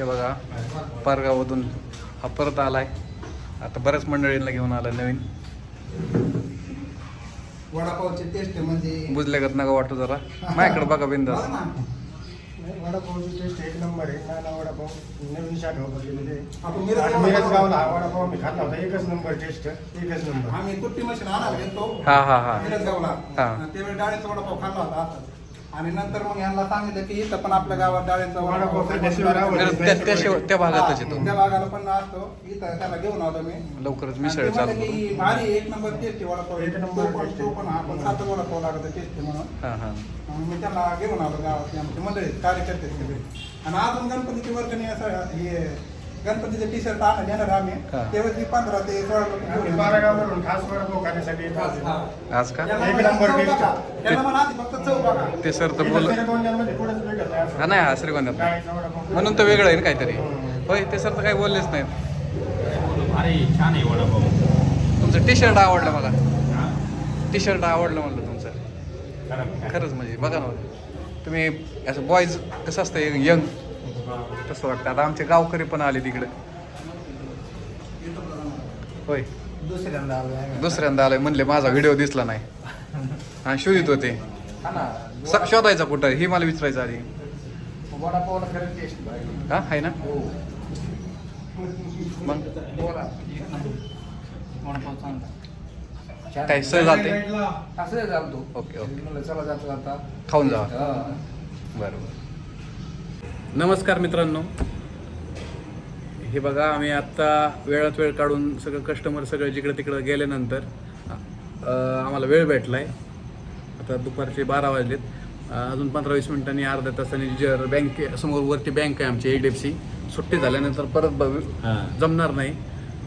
हे बघा पारगावमधून हा परत आलाय. आता बऱ्याच मंडळींना घेऊन आलाय नवीन. वडापावची टेस्ट म्हणजे. बुजल्यागत नका वाटू जरा. माझ्याकडे बघा बिंदास. वडापावची टेस्ट एक नंबर आहे. नाना वडापाव? नवीन शाखा मिरज आहे गावाला गावला हा वडापाव मी खाल्ला होता. एकच नंबर टेस्ट एकच नंबर आम्ही कुट्टी मशीन आणायला गेलो हा हा हा. मिरज गावला हा. त्यावेळी डाळीचा वडापाव खाल्ला होता. आता. आणि नंतर मग यांना सांगितलं की इथं पण आपल्या गावात famous आवडत आहे. त्या- त्या शिवाय- त्या भागातच येतो. त्या भागाला पण असतो. इथं त्याला घेऊन आलो मी. लवकरच आणि मिसळ ते चालू म्हणले करू. की भारी एक नंबर टेस्ट वडापाव एक नंबर तो पण तो आपण सात वडापाव लागत टेस्ट म्हणून. हा हा. मग मी त्याला घेऊन आलो गावात. आमचे मंडळी कार्यकर्ते सगळे. आणि अजून गणपतीची वर्गणी असं हे गणपतीचे टी शर्ट आणून येणार आम्ही हा. तेव्हा ती पंधरा ते सोळा लोक घेऊन आम्ही येणार. बारागाववरून खास वडापाव खाण्यासाठी येत होतो. हा. आज का याला एक म्हणा नंबर चव taste. बघा. याला म्हणा आधी फक्त चव बघा ते सर तर बोल नाही. हा नाही हा श्रीगोंद्यात नाही. म्हणून तर वेगळं आहे ना काहीतरी हम्म. होय ते सर तर काही बोललेच नाहीत भारी छान आहे वडापाव तुमचं टी शर्ट आवडलं मला हा? टी शर्ट आवडलं म्हणलं तुमचं खरं काय? खरंच म्हणजे बघा ना तुम्ही असं बॉईज कसं असतं यंग तसं वाटतं. आता आमचे गावकरी पण आले तिकडे. होय. दुसऱ्यांदा आलोय म्हणले माझा व्हिडिओ दिसला नाही. हा शोधित होते. हा स- शोधायचा कुठं? ही मला विचारायचं आधी. वडापावला खरं टेस्ट पाहिजे हा आहे ना? हो. मग? बोला. वडापाव चांगला. काय सहज आलते असं जातो ओके, ओके. म्हणलं चला जाता जाता खाऊन जावा हा. बरोबर नमस्कार मित्रांनो. हे बघा आम्ही आत्ता वेळात वेळ काढून सगळं कस्टमर सगळं जिकडं तिकडं गेल्यानंतर आम्हाला वेळ भेटला आहे आता दुपारचे बारा वाजलेत. अजून पंधरा वीस मिनिटांनी अर्ध्या तासाने जर बँके समोर वरती बँक आहे आमची एच डी एफ सी सुट्टी झाल्यानंतर परत ब-. जमणार नाही.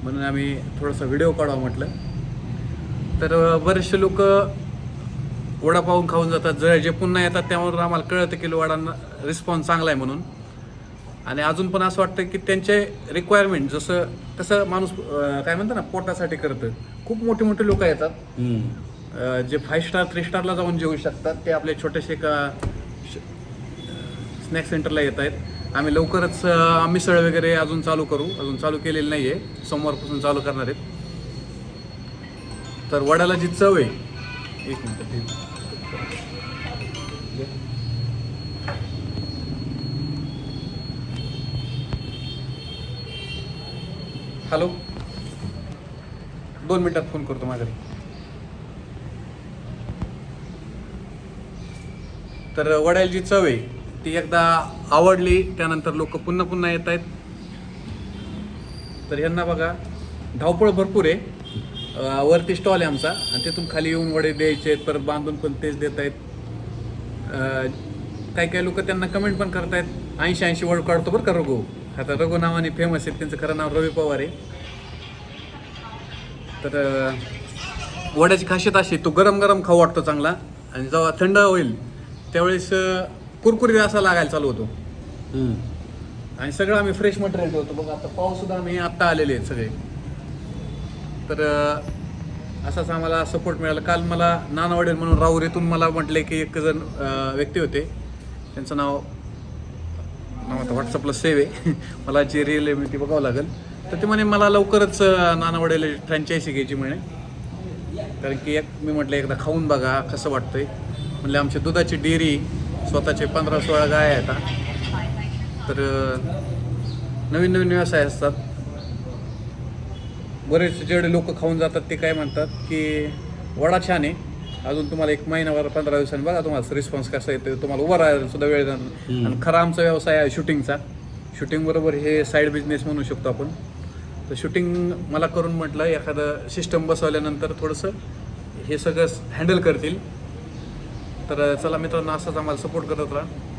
म्हणून आम्ही थोडासा व्हिडिओ काढावा म्हटलं. तर बरेचसे लोक वडापाव खाऊन जातात. जे पुन्हा येतात त्यावर आम्हाला कळतं की वडांना रिस्पॉन्स चांगला आहे म्हणून. आणि अजून पण असं वाटतं की त्यांचे रिक्वायरमेंट जसं तसं माणूस अं, काय म्हणतं ना पोटासाठी करतं. खूप मोठे मोठे लोक येतात. अं, जे फाईव्ह स्टार थ्री स्टारला जाऊन जेवू शकतात. ते आपले छोटेसे एका स्नॅक सेंटरला येत आहेत. आम्ही लवकरच अं, मिसळ वगैरे अजून चालू करू. अजून चालू केलेली नाही आहे सोमवारपासून चालू करणार आहेत. तर वड्याला जी चव आहे एक मिनिट हॅलो? दोन मिनिटात फोन करतो माझ्या. तर वड्याला जी चव आहे. ती एकदा आवडली त्यानंतर लोक पुन्हा पुन्हा येत आहेत. तर यांना बघा धावपळ भरपूर आहे. वरती स्टॉल आहे आमचा. आणि तिथून खाली येऊन वडे द्यायचे आहेत परत बांधून पण तेच देत आहेत. काही काही लोक त्यांना कमेंट पण करतायत. ऐंशी ऐंशी वड काढतो बरं का रघू. आता रघु नावाने फेमस आहे त्यांचं. खरं नाव रवी पवार आहे. तर वड्याची खासियत अशी तो गरम गरम खाऊ वाटतो चांगला. आणि जेव्हा थंड होईल त्यावेळेस अं, कुरकुरीत असा लागायला चालू होतो. आणि सगळं आम्ही फ्रेश मटेरियल ठेवतो. बघा आता पाऊस सुद्धा आम्ही आत्ता आलेले आहेत सगळे. तर असाच आम्हाला सपोर्ट मिळाला. काल मला नानावडेल म्हणून राहुरीतून मला म्हटले की एक जण व्यक्ती होते. त्यांचं नाव मग आता व्हॉट्सअपला सेव आहे. मला जी रिअल आहे ती बघावं लागेल. तर ते म्हणे मला लवकरच नानावडेला नानावडेल फ्रँचायसी घ्यायची म्हणे. कारण की एक मी म्हटलं एकदा खाऊन बघा कसं वाटतंय. म्हणले आमची दुधाची डेअरी स्वतःचे पंधरा सोळा गाय आहेत आता. तर नवीन नवीन व्यवसाय असतात. बरेच जेवढे लोक खाऊन जातात ते काय म्हणतात की वडा छान आहे अजून तुम्हाला एक महिनाभर पंधरा दिवसांनी बघा तुम्हाला रिस्पॉन्स कसा येतो तुम्हाला उभं राहायला सुद्धा वेळ जाणार. आणि खरा आमचा व्यवसाय आहे शूटिंगचा शूटिंग बरोबर हे साईड बिझनेस म्हणू शकतो आपण. तर शूटिंग मला करून म्हटलं एखादं सिस्टम बसवल्यानंतर थोडंसं हे सगळं हँडल करतील. तर चला मित्रांनो असंच आम्हाला सपोर्ट करत राहा.